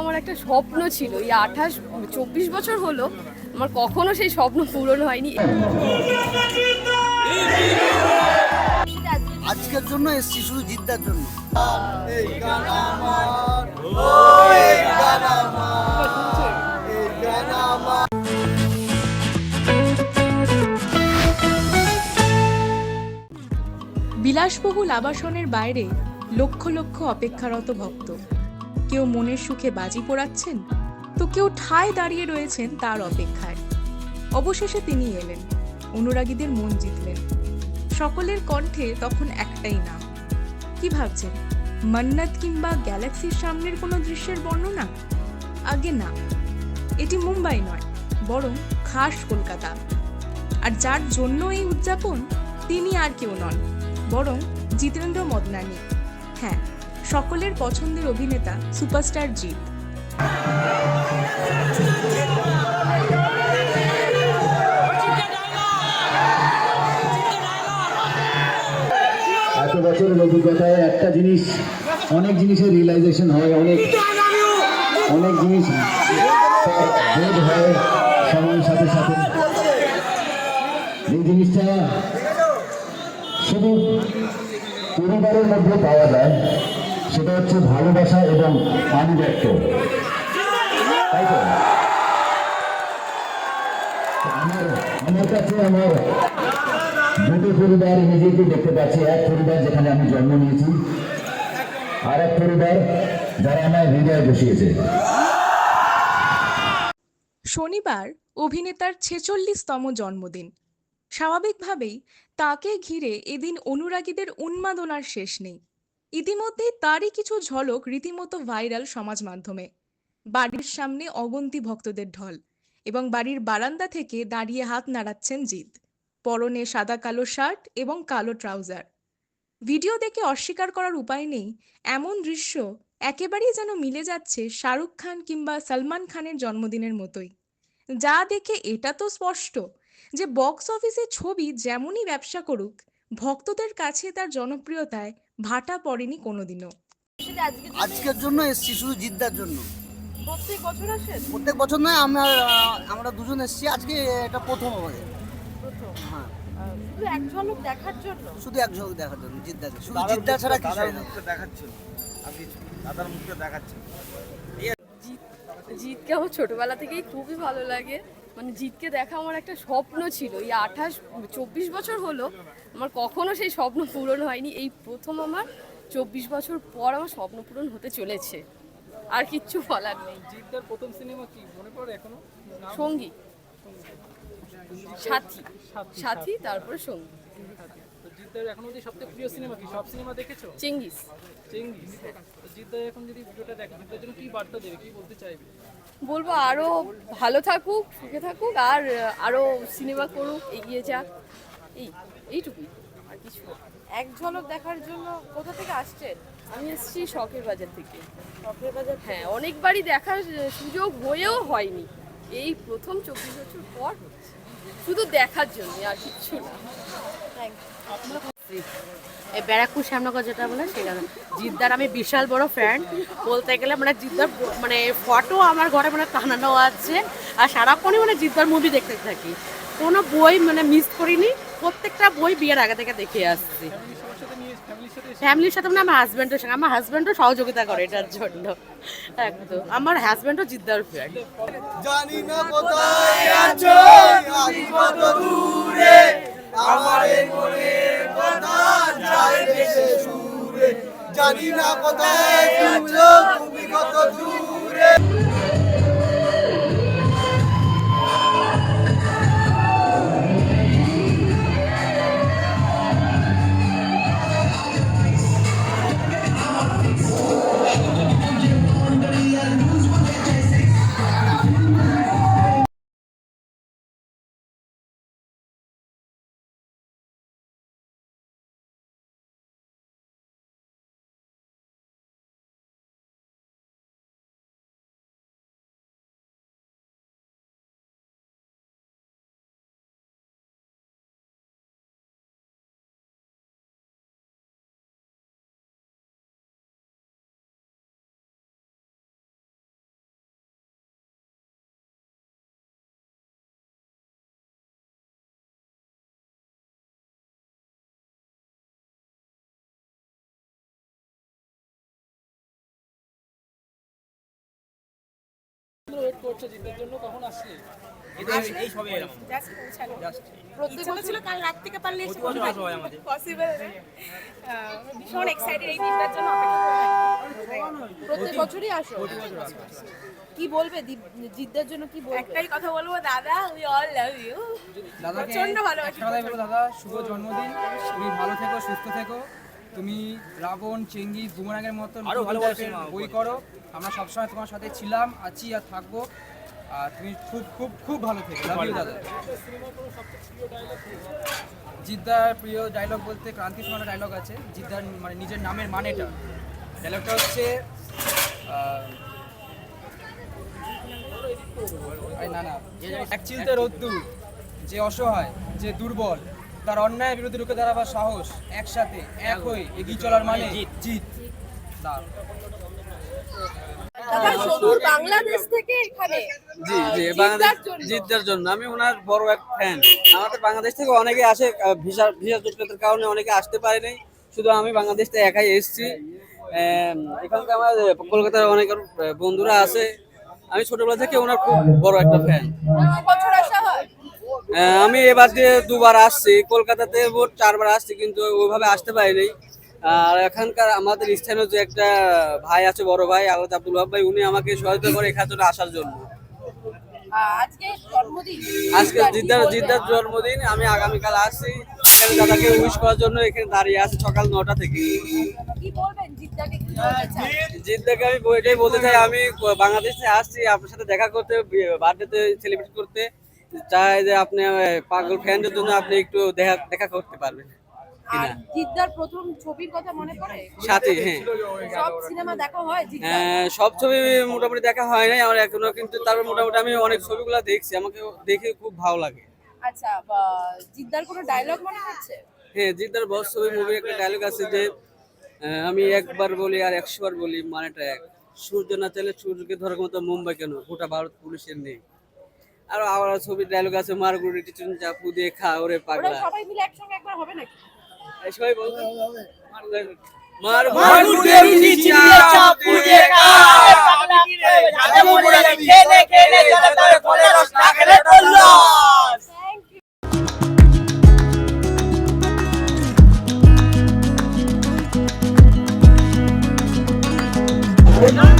আমার একটা স্বপ্ন ছিল। এই আঠাশ চব্বিশ বছর হলো আমার কখনো সেই স্বপ্ন পূরণ হয়নি। আজকের জন্য এসছি শুধু জিদ্দার জন্য। বিলাসবহুল আবাসনের বাইরে লক্ষ লক্ষ অপেক্ষারত ভক্ত। কেউ মনের সুখে বাজি পোড়াচ্ছেন? তো কেউ ঠায় দাঁড়িয়ে রয়েছেন তার অপেক্ষায়। অবশেষে তিনি এলেন। অনুরাগীদের মন জিতলেন। সকলের কণ্ঠে তখন একটাই নাম। কি ভাবছেন? মন্নত কিংবা গ্যালাক্সির সামনের কোনো দৃশ্যের বর্ণনা? আগে না। এটি মুম্বাই নয়, বরং খাস কলকাতা। আর যার জন্য এই উদযাপন, তিনি আর কেউ নন, বরং জিতেন্দ্র মদনানি। হ্যাঁ সকলের পছন্দের অভিনেতা সুপারস্টার জিৎ। এত বছরের অভিজ্ঞতায় একটা জিনিস, অনেক জিনিসের রিয়েলাইজেশন হয়, অনেক অনেক জিনিস বোধ হয় সময়ের সাথে সাথে। এই জিনিসটা শুধু পরিবারের মধ্যে পাওয়া যায় সেটা হচ্ছে ভালোবাসা এবং আনুগত্য। আমার কাছে আমার দুটো পরিবার নিজেকে দেখতে পাচ্ছি। এক পরিবার যেখানে আমি জন্ম নিয়েছি, আর এক পরিবার যারা হৃদয়ে বসিয়েছে। শনিবার অভিনেতার ছেচল্লিশতম জন্মদিন। স্বাভাবিকভাবেই তাকে ঘিরে এদিন অনুরাগীদের উন্মাদনার শেষ নেই। ইতিমধ্যেই তারই কিছু ঝলক রীতিমতো ভাইরাল সমাজ মাধ্যমে। বাড়ির সামনে অগন্তি ভক্তদের ঢল এবং বাড়ির বারান্দা থেকে দাঁড়িয়ে হাত নাড়াচ্ছেন জিৎ। পরনে সাদা কালো শার্ট এবং কালো ট্রাউজার। ভিডিও দেখে অস্বীকার করার উপায় নেই, এমন দৃশ্য একেবারেই যেন মিলে যাচ্ছে শাহরুখ খান কিংবা সলমান খানের জন্মদিনের মতোই। যা দেখে এটা তো স্পষ্ট যে বক্স অফিসে ছবি যেমনই ব্যবসা করুক, ভক্তদের কাছে তার জনপ্রিয়তায় ভাটা পড়েনি কোনোদিনও। আজকের জন্য এসছি শুধু জিদ্দার জন্য। প্রত্যেক বছর আসেন? প্রত্যেক বছর নয় আমরা আমরা দুজন এসছি। আজকে এটা প্রথম হবে হ্যাঁ। শুধু এক ঝলক দেখার জন্য? শুধু এক ঝলক দেখার জন্য জিদ্দাকে শুধু জিদ্দা ছাড়া কিছু না। দেখাচ্ছিল আপনি দাদার মুখটা দেখাচ্ছিল জিতকে আমার ছোটবেলা থেকেই খুবই ভালো লাগে। মানে জিতকে দেখা আমার একটা স্বপ্ন ছিল। এই আঠাশ চব্বিশ বছর হলো আমার কখনো সেই স্বপ্ন পূরণ হয়নি। এই প্রথম আমার চব্বিশ বছর পর আমার স্বপ্ন পূরণ হতে চলেছে। আর কিচ্ছু বলার নেই। জিদ্দার প্রথম সিনেমা কি মনে পড়ে এখনও? সঙ্গী। সাথী। সাথী, তারপরে সঙ্গী। তো জিদ্দার এখনও যে সবথেকে প্রিয় সিনেমা কি? সব সিনেমা দেখেছ? চেঙ্গিস। চেঙ্গিস। জিদ্দার এখন যদি ভিডিওটা দেখে জিদ্দার জন্য কি বার্তা দেবে? কি বলতে চাইবে? বলব আরও ভালো থাকুক সুখে থাকুক আর আরও সিনেমা করুক এগিয়ে যাক। এই। এইটুকুই। আর কিছু এক ঝলক দেখার জন্য কোথা থেকে আসছেন? আমি এসেছি শখের বাজার থেকে। শখের বাজার হ্যাঁ অনেকবারই দেখার সুযোগ হয়েও হয়নি। এই প্রথম চব্বিশ বছর পর শুধু দেখার জন্য আর কিচ্ছু না। এই ব্যারাকপুর শ্যামনগর যেটা বলে সেটা জিদ্দার আমি বিশাল বড় ফ্যান বলতে গেলে মানে জিদ্দার মানে ফটো আমার ঘরে মানে টানানো আছে। আর সারাক্ষণই মানে জিদ্দার মুভি দেখতে থাকি। কোনো বই মানে মিস করিনি, প্রত্যেকটা বই বিয়ের আগে থেকে দেখে আসছি। ফ্যামিলির সাথে মানে আমার হাজব্যান্ডের সঙ্গে, আমার হাজব্যান্ডও সহযোগিতা করে এটার জন্য। একদম। আমার হাজব্যান্ডও জিদ্দার ফ্যান জানি না কোথায় আছো আজ কত দূরে, আমার মনের কথা যায় ভেসে সুরে জানি না কোথায় আছো, তুমি কত দূরে। ধরে ওয়েট করছে জিতের জন্য কখন আসছে? এই সবে এলাম ইচ্ছা ছিল কাল রাত থেকে পারলে প্রতি বছর হয় আমাদের। পসিবল ভীষণ এক্সাইটেড এই দিনটার জন্য অপেক্ষা করে প্রত্যেক বছরই আসো। কি বলবে জিদ্দার জন্য কি বলবে? একটাই কথা বলব দাদা উই অল লাভ ইউ দাদাকে প্রচণ্ড ভালোবাসি দাদা শুভ জন্মদিন। তুমি ভালো থেকো সুস্থ থেকো। তুমি রাবণ চেঙ্গি বুমরাঙের মতো আরও নতুন ভালোবাসি type এর মা, বই করো। আমরা সবসময় তোমার সাথে ছিলাম আছি আর থাকব। আর তুমি খুব খুব খুব ভালো থেকে। লাভ ইউ দাদা। জিদ্দার প্রিয় ডায়লগ বলতে ক্রান্তি শোনার ডায়লগ আছে। জিদ্দার মানে নিজের নামের মানেটা। ডায়লগটা হচ্ছে না না। এক চিলতে রোদ্দুর যে অসহায় যে দুর্বল তার অন্যায় বিরুদ্ধে রুখে দাঁড়াবার সাহস একসাথে এক হয়ে এগিয়ে চলার মানে জিত। দাঁড় দাদা সুদূর বাংলাদেশ থেকে এখানে জি জি বাংলাদেশ জিদ্দার জন্য। আমি ওনার বড় এক ফ্যান আমাদের বাংলাদেশ থেকে অনেকে আসে ভিসা ভিসা জটিলতার কারণে অনেকে আসতে পারে নাই। শুধু আমি বাংলাদেশ থেকে একাই এসেছি। এখানকার আমার কলকাতার অনেক বন্ধুরা আছে। আমি ছোটবেলা থেকে ওনার খুব বড় একটা ফ্যান হয়? আমি এবার দিয়ে দুবার আসছি। কলকাতাতে চারবার আসছি কিন্তু ওইভাবে আসতে পারিনি। আর এখানকার আমাদের স্থানীয় যে একটা ভাই আছে বড় ভাই আলাদ আব্দুল ওয়াহাব ভাই উনি আমাকে সহায়তা করে এখানে জন্য আসার জন্য। আজকে জিদ্দার জিদ্দার জন্মদিন আমি আগামীকাল আসছি। এখানে দাদাকে উইশ করার জন্য এখানে দাঁড়িয়ে আছি সকাল নটা থেকে। জিদ্দাকে আমি এটাই বলতে চাই আমি বাংলাদেশ আসছি আপনার সাথে দেখা করতে বার্থডেতে সেলিব্রেট করতে। চাই যে আপনি পাগল ফ্যানদের জন্য আপনি একটু দেখা দেখা করতে পারবেন। কিনা। জিদ্দার প্রথম ছবির কথা মনে পড়ে? সাথে হ্যাঁ। সব সিনেমা দেখা হয় জিদ্দার? সব ছবি মোটামুটি দেখা হয় নাই। আমার এখনও কিন্তু তারপর মোটামুটি আমি অনেক ছবিগুলো দেখছি। আমাকে দেখে খুব ভালো লাগে। আচ্ছা জিদ্দার কোনো ডায়লগ মনে হচ্ছে হ্যাঁ জিদ্দার বস ছবি মুভি একটা ডায়লগ আছে যে আমি একবার বলি আর একশো বার বলি মানেটা এক। সূর্য না চাইলে সূর্যকে ধরার মতো মুম্বাই কেন? গোটা ভারত পুলিশের নেই। আর আবার ছবির ডায়লগ আছে মারগুড়ি টিচুন চাপু দিয়ে খা ওরে পাগলা। সবাই মিলে একসঙ্গে একবার হবে নাকি? এই সবাই বলতো মার মারগুড়ি চাপু দিয়ে খা পারলাম না